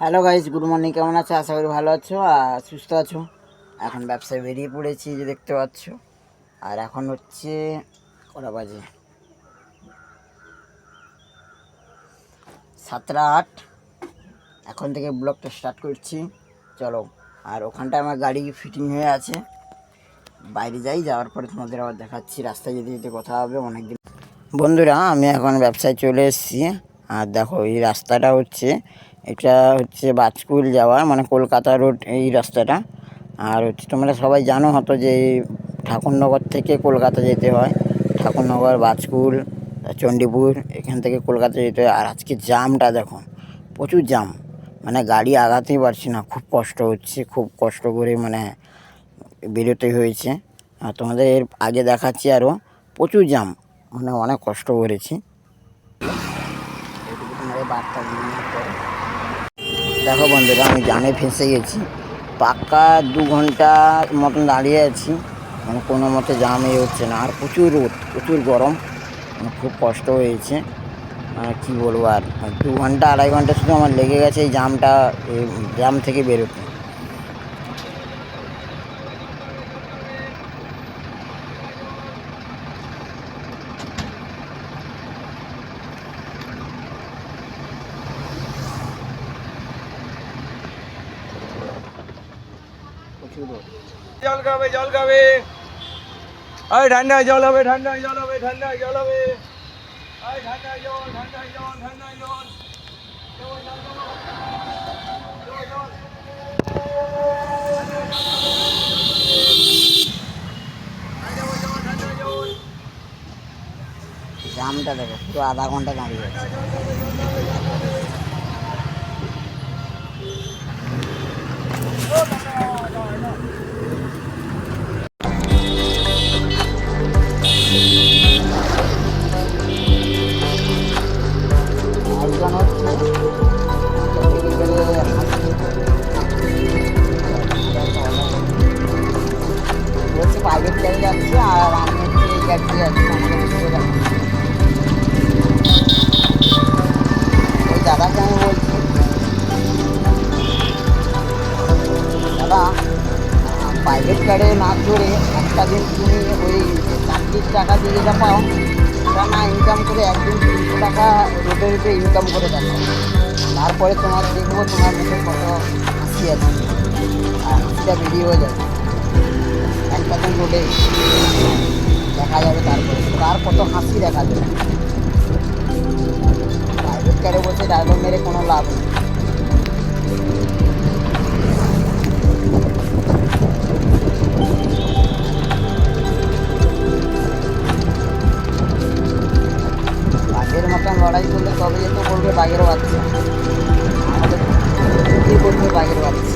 Hello guys good morning কেমন আছো? আশা করি ভালো আছো আর সুস্থ আছো। এখন ব্যবসায় বেরিয়ে পড়েছি যে দেখতে পাচ্ছ। আর এখন হচ্ছে কটা বাজে? সাতটা আট। এখন থেকে ব্লগটা স্টার্ট করছি। চলো, আর ওখানটায় আমার গাড়ি ফিটিং হয়ে আছে। বাইরে যাই, যাওয়ার পরে তোমাদের আবার দেখাচ্ছি। রাস্তায় যেতে যেতে কথা হবে, অনেকদিন। বন্ধুরা, আমি এখন ব্যবসায় চলে এসেছি। আর দেখো, এই রাস্তাটা হচ্ছে এটা হচ্ছে বাজকুল যাওয়া মানে কলকাতা রোড এই রাস্তাটা। আর হচ্ছে তোমরা সবাই জানো হয়তো যে ঠাকুরনগর থেকে কলকাতা যেতে হয়। ঠাকুরনগর বাজকুল চণ্ডীপুর, এখান থেকে কলকাতা যেতে হয়। আর আজকে জামটা দেখো, প্রচুর জাম। মানে গাড়ি আগাতেই পারছি না, খুব কষ্ট হচ্ছে, খুব কষ্ট করে মানে বেরোতে হয়েছে। আর তোমাদের এর আগে দেখাচ্ছি আরও প্রচুর জাম। মানে অনেক কষ্ট করেছি। বার্তা দেখো বন্ধুরা, আমি জামে ফেঁসে গেছি। পাক্কা দু ঘণ্টার মতন দাঁড়িয়ে আছি। মানে কোনো মতে জাম এ হচ্ছে না। আর প্রচুর রোদ, প্রচুর গরম। মানে খুব কষ্ট হয়েছে। কি বলব আর? আর দু ঘণ্টা, আড়াই ঘণ্টা শুধু আমার লেগে গেছে এই জামটা জাম থেকে বেরোতে। জল খাবে জল খাবে। ঠান্ডায় জল হবে ঠান্ডায় জল হবে ঠান্ডায় জল হবে। ঠান্ডায় জল ঠান্ডায় জল ঠান্ডায় জল। জামটা দেখো পুরো আধা ঘণ্টা দাঁড়িয়ে আছে। পারছি ওই দাদাকে আমি বলছি দাদা প্রাইভেট গাড়ি না ধরে একটা দিন তুমি ওই চাকরির টাকা দিয়ে যেটা পাও সেটা না ইনকাম করে একদিন তিনশো টাকা রোদে রোদে ইনকাম করে দেখো তারপরে তোমার দেখব তোমার মুখে কত হাসি আছে আর হাসিটা বেরিয়েও যাবে একটা দিন রোদে দেখা যাবে তারপরে। তার কত হাসি দেখা যাবে। প্রাইভেট কারে বসে ড্রাইভার মেরে কোনো লাভ নেই। বাঘের মতন লড়াই করলে তবে যেতে বলবে বাঘের বাচ্চা। আমাদের করবে বাচ্চা?